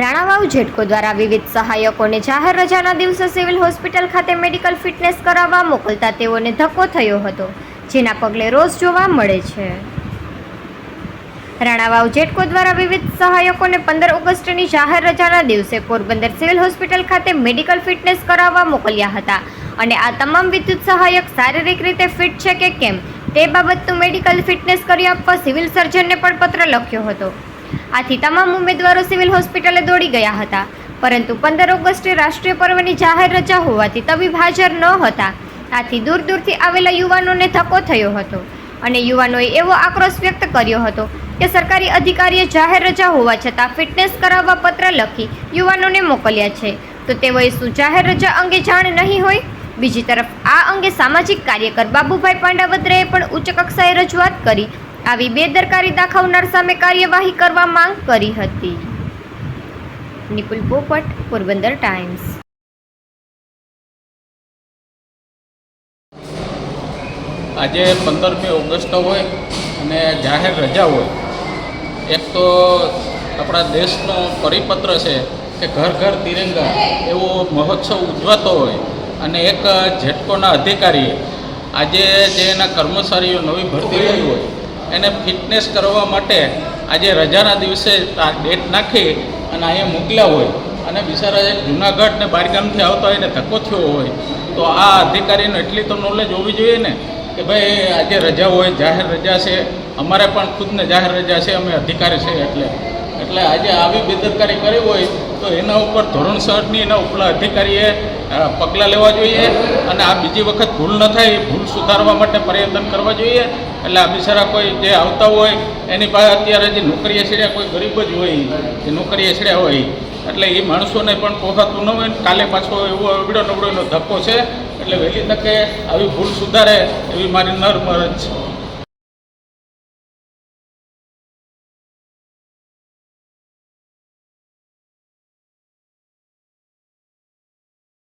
રાણાવાવ જેટકો દ્વારા વિવિધ સહાયકોને જાહેર રજાના દિવસે સિવિલ હોસ્પિટલ ખાતે મેડિકલ ફિટનેસ કરાવવા મોકલતા તેઓને ધક્કો થયો હતો, જેના પગલે રોષ જોવા મળે છે. રાણાવાવ જેટકો દ્વારા વિવિધ સહાયકોને પંદર ઓગસ્ટની જાહેર રજાના દિવસે પોરબંદર સિવિલ હોસ્પિટલ ખાતે મેડિકલ ફિટનેસ કરાવવા મોકલ્યા હતા અને આ તમામ વિદ્યુત સહાયક શારીરિક રીતે ફિટ છે કે કેમ તે બાબતનું મેડિકલ ફિટનેસ કરી આપવા સિવિલ સર્જનને પણ પત્ર લખ્યો હતો. આથી તમામ ઉમેદવારો સિવિલ હોસ્પિટલે દોડી ગયા હતા. પરંતુ પંદર ઓગસ્ટે રાષ્ટ્રીય પર્વની જાહેર રજા હોવાથી તબીબ હાજર ન હતા. આથી દૂર દૂરથી આવેલા યુવાનોને ધક્કો થયો હતો અને યુવાનોએ એવો આક્રોશ વ્યક્ત કર્યો હતો કે સરકારી અધિકારીએ જાહેર રજા હોવા છતાં ફિટનેસ કરાવવા પત્ર લખી યુવાનોને મોકલ્યા છે. તો તેઓએ શું જાહેર રજા અંગે જાણ નહીં હોય? બીજી તરફ આ અંગે સામાજિક કાર્યકર બાબુભાઈ પાંડાવત્રેએ પણ ઉચ્ચ કક્ષાએ રજૂઆત કરી આવી બેદરકારી દાખવનાર સામે કાર્યવાહી કરવા માંગ કરી હતી. નિપુલ પોપટ, પોરબંદર ટાઈમ્સ. આજે પંદરમી ઓગસ્ટ હોય અને જાહેર રજા હોય. એક તો આપણા દેશનો પરિપત્ર છે કે ઘર ઘર તિરંગા એવો મહોત્સવ ઉજવાતો હોય અને એક જેટકોના અધિકારીએ આજે જે એના કર્મચારીઓ નવી ભરતી થઈ હોય એને ફિટનેસ કરવા માટે આજે રજાના દિવસે આ ડેટ નાખી અને અહીંયા મોકલ્યા હોય. અને બિચારા જુનાગઢ ને બારગામથી આવતા હોય ને ધક્કો થયો હોય. તો આ અધિકારીને એટલી તો નોલેજ હોવી જોઈએ ને કે ભાઈ આજે રજા હોય, જાહેર રજા છે. અમારે પણ ખુદને જાહેર રજા છે, અમે અધિકારી છે એટલે. એટલે આજે આવી બેદરકારી કરી હોય તો એના ઉપર ધોરણસરની એના ઉપલા અધિકારીએ પગલાં લેવા જોઈએ અને આ બીજી વખત ભૂલ ન થાય એ ભૂલ સુધારવા માટે પ્રયત્ન કરવા જોઈએ. એટલે આ બિચારા કોઈ જે આવતા હોય, એની પાસે અત્યારે જે નોકરી છેડ્યા કોઈ ગરીબ જ હોય, જે નોકરી છેડ્યા હોય, એટલે એ માણસોને પણ પોસાતું ન હોય કાલે પાછો એવો અવડો નબળો ધક્કો છે, એટલે વહેલી તકે આવી ભૂલ સુધારે એવી મારી નર્મ છે.